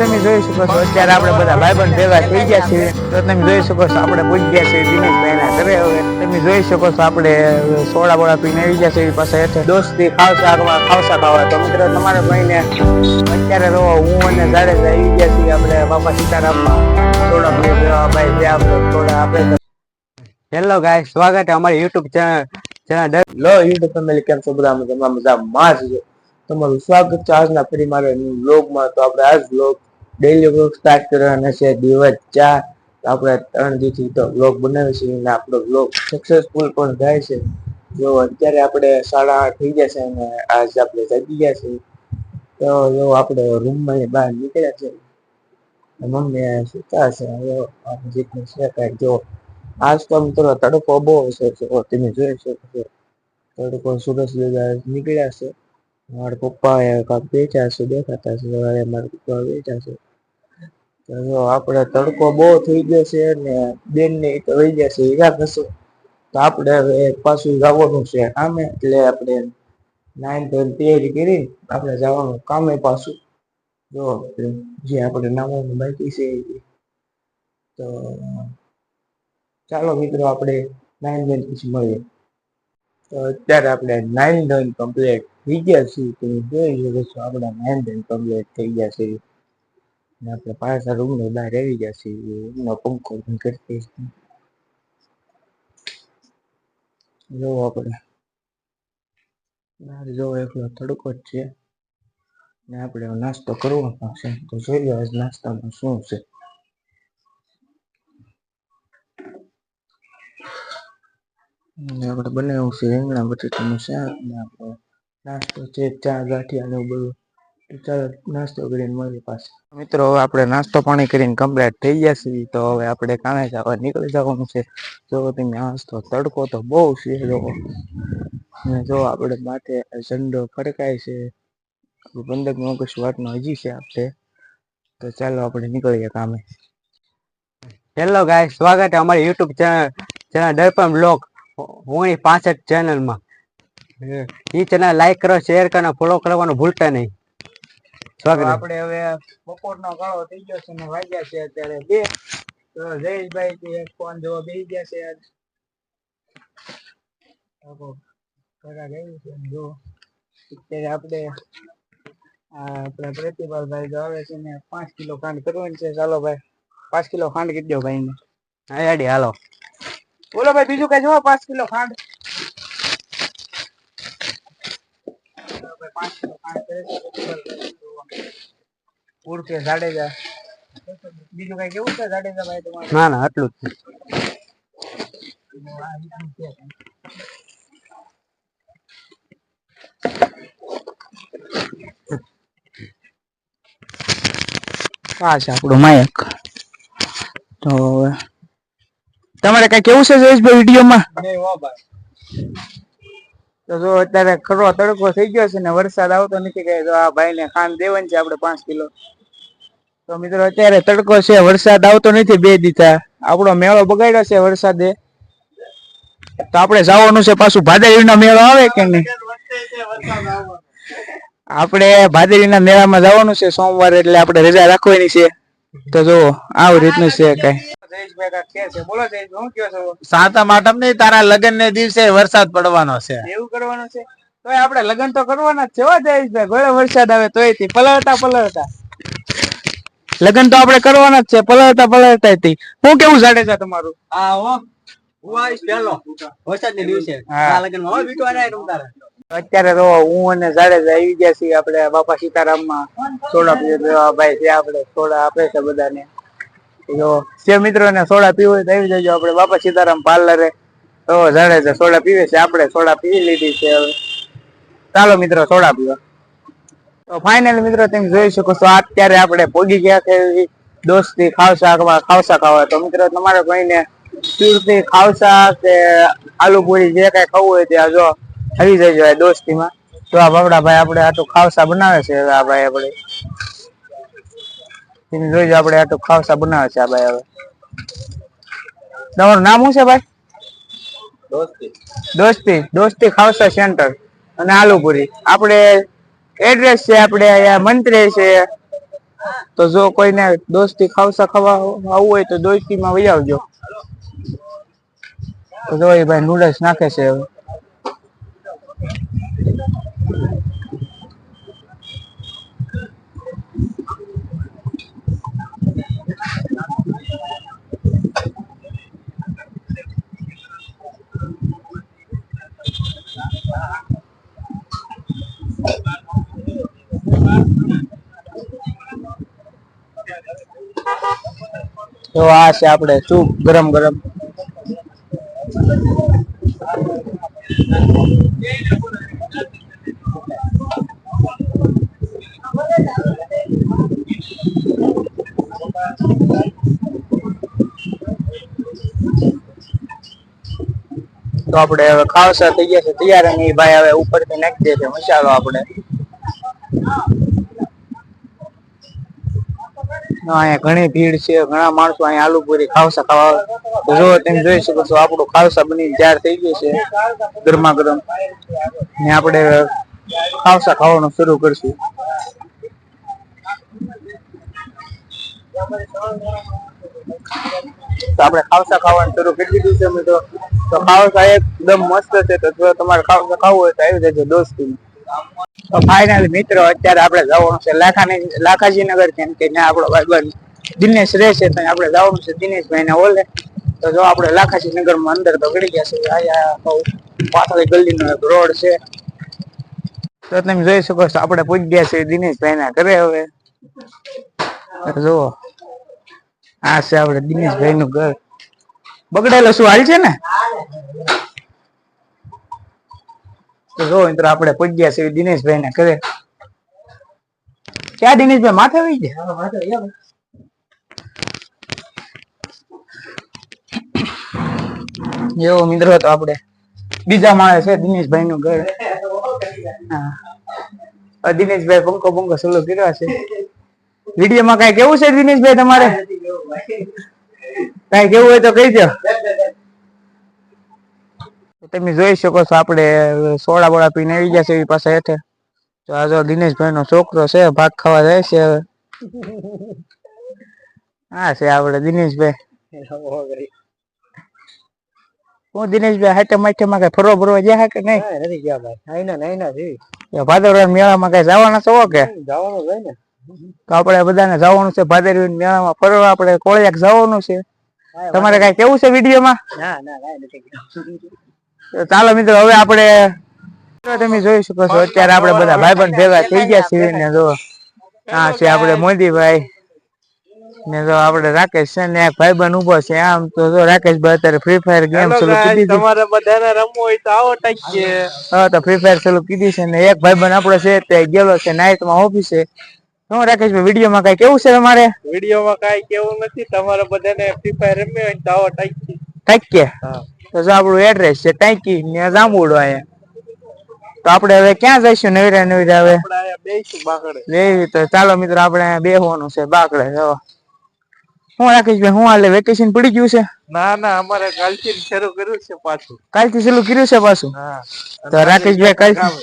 તમે જોઈ શકો છો, અત્યારે આપણે બધા ભાઈબંધ ભેગા થઈ ગયા છીએ. તો તમે જોઈ શકો છો, આપણે પૂજી ગયા છીએ દિનેશભાઈના ઘરે હવે. તમે જોઈ શકો છો, આપણે સોડા બોડા પીને આવી ગયા છીએ પાસે હેઠળ. દોસ્તી, ખાવસા ખાવા ખાવસા ખાવા. તો મિત્રો, તમારા ભાઈને અત્યારે તો હું અને જાડેજા આવી ગયા છીએ આપણે બાપા સીતારામમાં. સોડા પીવા ભાઈ જે આપણે સોડા આપણે હેલો ગાય સ્વાગત છે અમારી યુટ્યુબ ચેનલ લો, યુટ્યુબ ફેમિલી, કેમ છો બધા મજા મજા માં છે. તમારું સ્વાગત છે આજના ફરી મારા બ્લોગમાં તો આપણે આજ વ્લોગ ડેઈલી વ્લોગ સ્ટાર્ટ કરવાના છે, દિવસ ચાર. આપણે ત્રણ દિવસથી તો વ્લોગ બનાવીએ છીએ અને આપણો વ્લોગ સક્સેસફુલ પણ થાય છે. જો અત્યારે આપણે સાડા આઠ થઈ ગયા છે અને આજ આપણે જાગી ગયા છે તો જો આપણે રૂમમાં બહાર નીકળ્યા છે. મમ્મી સુતા છે આપણે છે કાંઈ જો આજ તો મિત્રો તડકો બહુ છે તો તમે જોઈ શકો છો. તડકો દાદા નીકળ્યા છે. મારા પપ્પા કાંક વેચ્યા છે, દેખાતા છે, મારા પપ્પા વેચ્યા છે. જો આપણે તડકો બહુ થઈ ગયો છે ને બેન ને તો વહી ગયા છે હીરા થશે તો આપણે હવે પાછું જવાનું છે કામે, એટલે આપણે નાઇન ધોઈને તૈયારી કરી, આપણે જવાનું કામે પાછું. જો જે આપણે નાવાનું બાકી છે. તો ચાલો મિત્રો આપણે નાઇન ધોઈને પછી મળીએ. તો અત્યારે આપણે નાઇન ધોઈને કમ્પ્લીટ થઈ ગયા છીએ. તમે જોઈ શકો છો આપણે નાઇન ધોઈને કમ્પ્લીટ થઈ ગયા છે. આપણે પાછા રૂમની બહાર આવી છીએ રૂમનો પંખો બંધ કરી દઈશું. જો આપણે બહાર જો એકલો તડકો જ છે. ને આપણે નાસ્તો કરવો છે. તો જોઈ લો આજ નાસ્તામાં શું છે. આપણે બનાવ્યું છે રીંગણા, બટેટાનું શાક ને આપણે નાસ્તો છે, ચા, ગાંઠિયા ને બધું. ચાલો, નાસ્તો કરીને મળીએ પાછા. મિત્રો, હવે આપણે નાસ્તો પાણી કરીને કમ્પ્લીટ થઈ છીએ. તો હવે આપણે કામે જવા નીકળી જવાનું છે. જો તમે નાસ્તો તડકો તો બહુ છે, જો. અને જો આપણે માથે ઝંડો ફરકાય છે. પંદર ઓગસ્ટ વાતનો હજી છે આપણે. તો ચાલો આપણે નીકળીએ કામે. હેલો ગાય સ્વાગત છે અમારી YouTube channel channel Darpan blog. હું પાસઠ ચેનલમાં એ ચેનલ લાઈક કરો શેર કરો ફોલો કરવાનું ભૂલતા નહીં. આપણે હવે બપોરનો ગાળો થઈ ગયો છે ને વાગ્યા છે અત્યારે બે. તો જયેશભાઈ એક ફોન જોવા બેસી ગયા છે આજ. જો. અત્યારે આપણે જો આવે છે ને પાંચ કિલો ખાંડ કરવાની છે. ચાલો ભાઈ પાંચ કિલો ખાંડ કીધી દો ભાઈ ને હા યાડી હાલો. બોલો ભાઈ બીજું કઈ જો પાંચ કિલો ખાંડ? ભાઈ, પાંચ કિલો ખાંડ કરે છે. ઉર્ફે જાડેજા. બીજું કઈ કેવું છે જાડેજા ભાઈ તમારે? ના ના આટલું જ આ છે. આપણું માયક તો તમારે કઈ કેવું છે જયેશભાઈ વિડીયોમાં? તો જો અત્યારે ખરો તડકો થઈ ગયો છે ને વરસાદ આવતો નથી કે આ ભાઈને ખાંડ દેવાની છે આપણે પાંચ કિલો. તો મિત્રો અત્યારે તડકો છે, વરસાદ આવતો નથી બે દીધા. આપણો મેળો બગાડ્યો છે વરસાદે. તો આપણે જવાનું છે પાછું ભાદરવીનો મેળો આવે કે નહીં? આપણે ભાદરવીના મેળામાં જવાનું છે સોમવારે એટલે આપણે રજા રાખવાની છે. તો જો આવું રીતનું છે કઈ. બોલો જયેશભાઈ, શું કહો છો? સાતમ આઠમ નહીં તારા લગ્ન ને દિવસે વરસાદ પડવાનો છે. એવું કરવાનું છે? તો આપણે લગ્ન તો કરવાના જ છે હો જયેશભાઈ ગોળે વરસાદ આવે તોયથી પલળતા પલળતા. લગ્ન તો આપણે કરવાના જ છે. પલળતા પલળતા હું કેવું જાડેજા તમારું? આ હો. હું આવીશ દિવસે. આ લગ્નમાં બીટું આને તમ અત્યારે તો હું અને જાડેજા આવી ગયા છીએ આપણે બાપા સીતારામમાં થોડા પીવા ભાઈ છે આપણે સોડા આપે છે બધાને. જો, જે મિત્રોને સોડા પીવું હોય તો આવી જજો આપણે બાપા સીતારામ પાર્લરે તો જાડેજા સોડા પીવે છે, આપણે સોડા પી લીધી છે હવે. ચાલો મિત્રો, સોડા પીવા. તો ફાઇનલ મિત્રો, તમે જોઈ શકો છો, અત્યારે આપણે પોગી ગયા છે દોસ્તી ખાવસા ખાવા ખાવસા ખાવા. તો મિત્રો, તમારે કોઈને સુરતી ખાવસા કે આલુ પૂરી જે કઈ ખાવું હોય ત્યાં જો, આવી જજો આ દોસ્તીમાં. તો આ બાબડા ભાઈ આપણે આટલું ખાવસા બનાવે છે આ ભાઈ આપણે. તમે જોઈજો આપણે આટો ખાવસા બનાવે છે આ ભાઈ હવે. તમારું નામ શું છે ભાઈ? દોસ્તી. દોસ્તી. દોસ્તી ખાવસા સેન્ટર. અને આલુપુરી. આપણે એડ્રેસ છે આપણે અહીંયા મંત્રી છે. તો જો કોઈને દોસ્તી ખાવસા ખાવા આવવું હોય તો દોસ્તીમાં વહી આવજો. તો જો એ ભાઈ નૂડલ્સ નાખે છે હવે. તો આ છે આપણે સૂપ ગરમ ગરમ. તો આપણે હવે ખાવસા થઈ ગયા છે. તૈયાર ભાઈ હવે ઉપરથી નાખી દે છે. મસાલો આપણે. અહીંયા ઘણી ભીડ છે. ઘણા માણસો અહીંયા આલુ પૂરી ખાવસા ખાવા જો તમે જોઈ શકો છો, આપણું ખાવસા બની તૈયાર થઈ ગયું છે ગરમા ગરમ ને આપણે ખાવસા ખાવાનું શરૂ કરશું. તો આપણે ખાવસા ખાવાનું શરૂ કરી દીધું છે મિત્રો. તો ખાવસા એકદમ મસ્ત છે. તો જો તમારે ખાવસા ખાવું હોય તો આવી જજો દોસ્તી તો ફાઇનલ મિત્રો, અત્યારે આપણે જવાનું છે લાખાની લાખાજી નગર કેમ કે ત્યાં આપણો ભાઈબંધ દિનેશ રહે છે ત્યાં આપણે જવાનું છે દિનેશભાઈ ને ઓલે તો જો આપણે લાખાજી નગરમાં અંદર તો ગળી ગયા છે અહીંયા પાછળ ગલીનો એક રોડ છે. તો તમે જોઈ શકો છો, આપણે પૂછી ગયા છે દિનેશભાઈ ના ઘરે હવે. તો જુઓ, આ છે આપણે દિનેશભાઈ નું ઘર. બગડેલો શું હાલ છે ને? તો જો મિત્રો આપણે પૂજ્યા છે દિનેશભાઈ ને કરે ક્યાં દિનેશભાઈ? માથે વહી ગયા? એવો મિત્રો તો આપણે. બીજા માળે છે દિનેશભાઈ નું ઘર. હા. દિનેશભાઈ પંખો પંખો સલો કર્યો છે. વીડિયો માં કઈ કેવું છે દિનેશભાઈ તમારે? કઈ કેવું હોય તો કહી દો તમે જોઈ શકો છો આપણે સોડા બોડા પીને આવી ગયા છે એવી પાસે હેઠે. તો આ જો દિનેશભાઈ નો છોકરો છે ભાગ ખાવા જાય છે હવે. હા છે આપણે દિનેશભાઈ. હું દિનેશભાઈ હાટે માઠે માં કઈ ફરવા ફરવા ગયા કે નહીં? નથી ગયા ભાઈ. આઈના નાઈના છે ભાદરવા મેળામાં કઈ જવાના છો કે? જવાનું હોય ને. તો આપણે બધાને જવાનું છે ભાદરવી મેળામાં ફરવા આપણે કોળિયાક જવાનું છે. તમારે કઈ કેવું છે વિડીયોમાં? ના ના નથી. ચાલો મિત્રો હવે આપણે તમે જોઈ શકો છો અત્યારે આપણે બધા ભાઈ પણ ભેગા થઈ ગયા છીએ ને જો હા છે આપણે મોદીભાઈ ને જો આપણે રાકેશ છે ને એક બન ઊભો છે આમ તો જો રાકેશભાઈ અત્યારે ફ્રી ફાયર ગેમ ચાલુ કીધી છે તમારે બધાને રમવું હોય તો આવો ટકીએ. હા તો ફ્રી ફાયર ચાલુ કીધી છે ને એક ભાઈ બન આપણો છે તે ગયેલો છે નાઇટમાં ઓફિસે ભાઈ વીડિયો માં કઈ કેવું છે તમારે? વિડીયોમાં કઈ કેવું નથી તમારે બધાને ફ્રી ફાયર રમ્યો હોય તો આવો ટાઈકે ટાંકી તો જો આપણું એડ્રેસ છે ટાંકી ને જાંબુડો અહીંયા. તો આપણે હવે ક્યાં જઈશું નવીરા નવીરા હવે? બે બાકડે. તો ચાલો મિત્રો આપણે બેહવાનું છે બાકડે. જો. હું રાકેશભાઈ હું હાલે? વેકેશન પડી ગયું છે? ના ના અમારે કાલથી શરૂ કર્યું છે પાછું. કાલથી શરૂ કર્યું છે પાછું? તો રાકેશભાઈ કાલથી.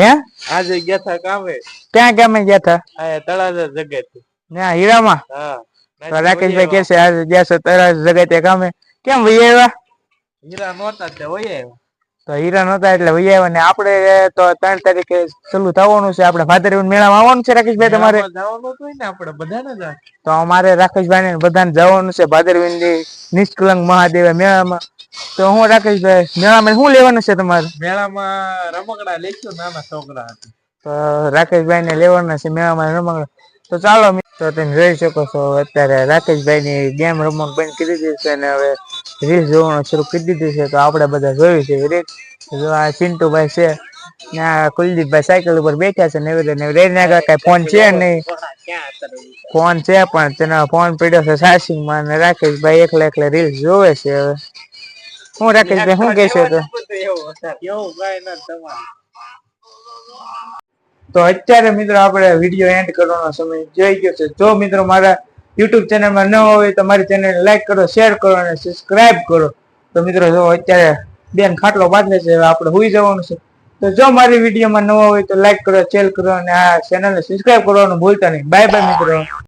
હે? આજે ગયા હતા કામે ક્યાં ગામે ગયા હતા? અહીંયા તળાજા જગ્યાએ ત્યાં હીરામાં? હા. રાકેશભાઈ કે છે આજે ગયા છે તરત જગતે કામે કેમ વહી આવ્યા? હીરા નહોતા એટલે વહી આવ્યા. તો હીરા નહોતા એટલે વહી આવ્યા ને આપણે તો ત્રણ તારીખે ચાલુ થવાનું છે. આપણે ભાદરવી મેળામાં આવવાનું છે રાકેશભાઈ તમારે? જવાનું હોય ને આપણે બધાને જ તો અમારે રાકેશભાઈ ને બધાને જવાનું છે ભાદરવી નિષ્કલંક મહાદેવ મેળામાં. તો હું રાકેશભાઈ મેળામાં શું લેવાનું છે તમારે? મેળામાં રમકડા લઈશું નાના છોકરા તો રાકેશભાઈ ને લેવાના છે મેળામાં રમકડા. તો ચાલો મિત્રો તમે જોઈ શકો છો, અત્યારે રાકેશભાઈ ની ગેમ રમવાનું બંધ કરી દીધી છે અને હવે રીલ્સ જોવાનું શરૂ કરી દીધું છે. તો આપણે બધા જોયું છે રીલ જો આ ચિંટુભાઈ છે ને કુલદીપભાઈ સાયકલ ઉપર બેઠા છે ને એવી ને આગળ કઈ ફોન છે નહીં. ફોન છે પણ તેનો ફોન પડ્યો છે સાસિંગમાં અને રાકેશભાઈ એકલા એકલા રીલ્સ જોવે છે હવે. હું રાકેશભાઈ શું કહેશો તો? ના તો અત્યારે મિત્રો આપણે વીડિયો એન્ડ કરવાનો સમય જોઈ ગયો છે. જો મિત્રો મારા યુટ્યુબ ચેનલમાં ન હોય તો મારી ચેનલ લાઈક કરો શેર કરો અને સબસ્ક્રાઈબ કરો. તો મિત્રો જો અત્યારે બેન ખાટલો બાંધે છે આપણે હોઈ જવાનું છે. તો જો મારી વિડીયોમાં નવા હોય તો લાઈક કરો શેર કરો અને આ ચેનલને સબસ્ક્રાઇબ કરવાનું ભૂલતા નહીં. બાય બાય મિત્રો.